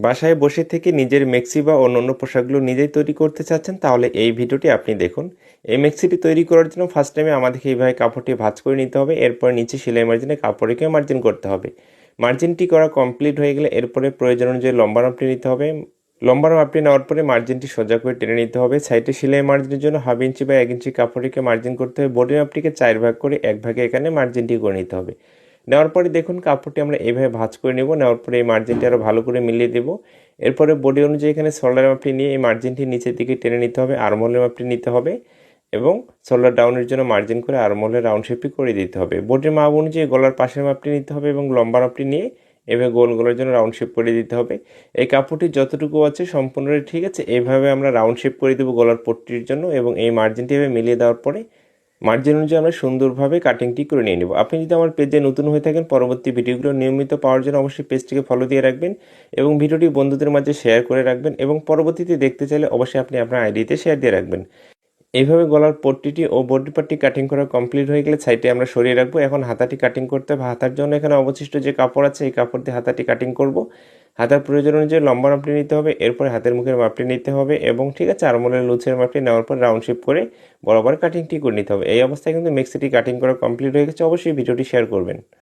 বাসায় বসে থেকে নিজের মেক্সি বা অন্যান্য পোশাকগুলো নিজেই তৈরি করতে চাচ্ছেন, তাহলে এই ভিডিওটি আপনি দেখুন। এই মেক্সিটি তৈরি করার জন্য ফার্স্ট টাইমে আমাদেরকে এইভাবে কাপড়টি ভাজ করে নিতে হবে, এরপর নিচে সেলাই মার্জিনে কাপড় রেখে মার্জিন করতে হবে। মার্জিনটি করা কমপ্লিট হয়ে গেলে এরপরে প্রয়োজন অনুযায়ী লম্বা মাপটি নিতে হবে। লম্বার মাপটি নেওয়ার পরে মার্জিনটি সোজা করে টেনে নিতে হবে। সাইডে সেলাই মার্জিনের জন্য হাফ ইঞ্চি বা এক ইঞ্চি কাপড় রেখে মার্জিন করতে হবে। বডির মাপটিকে চার ভাগ করে এক ভাগে এখানে মার্জিনটি করে নিতে হবে। নেওয়ার পরে দেখুন কাপড়টি আমরা এইভাবে ভাঁজ করে নেব, নেওয়ার পরে এই মার্জিনটি আরও ভালো করে মিলিয়ে দেবো। এরপরে বডি অনুযায়ী এখানে শোল্ডার মাপটি নিয়ে এই মার্জিনটি নিচের দিকে টেনে নিতে হবে আরমোলের মাপটি নিতে হবে এবং শোল্ডার ডাউনের জন্য মার্জিন করে আরমোলের রাউন্ড শেপটি করে দিতে হবে। বডির মাপ অনুযায়ী গলার পাশের মাপটি নিতে হবে এবং লম্বা মাপটি নিয়ে এভাবে গোল গোলের জন্য রাউন্ড শেপ করে দিতে হবে। এই কাপড়টি যতটুকু আছে সম্পূর্ণটাই ঠিক আছে এইভাবে আমরা রাউন্ড শেপ করে দেবো গলার পট্টির জন্য এবং এই মার্জিনটি এভাবে মিলিয়ে দেওয়ার পরে মার্জিন অনুযায়ী আমরা সুন্দরভাবে কাটিংটি করে নিয়ে নেব। আপনি যদি আমার পেজে নতুন হয়ে থাকেন, পরবর্তী ভিডিওগুলো নিয়মিত পাওয়ার জন্য অবশ্যই পেজটিকে ফলো দিয়ে রাখবেন এবং ভিডিওটি বন্ধুদের মাঝে শেয়ার করে রাখবেন এবং পরবর্তীতে দেখতে চাইলে অবশ্যই আপনি আপনার আইডিতে শেয়ার দিয়ে রাখবেন। এইভাবে গলার পট্টিটি ও বডি পার্টটি কাটিং করা কমপ্লিট হয়ে গেলে সাইডে আমরা সরিয়ে রাখব। এখন হাতাটি কাটিং করতে হবে। হাতার জন্য এখানে অবশিষ্ট যে কাপড় আছে, এই কাপড় দিয়ে হাতাটি কাটিং করব। হাতার প্রয়োজন অনুযায়ী লম্বা মাপটি নিতে হবে, এরপরে হাতের মুখের মাপটি নিতে হবে এবং ঠিক আছে, আরমোলের লুচের মাপটি নেওয়ার পর রাউন্ড শেপ করে বরাবর কাটিংটি করে নিতে হবে। এই অবস্থায় কিন্তু মিক্সিটি কাটিং করা কমপ্লিট হয়ে গেছে, অবশ্যই ভিডিওটি শেয়ার করবেন।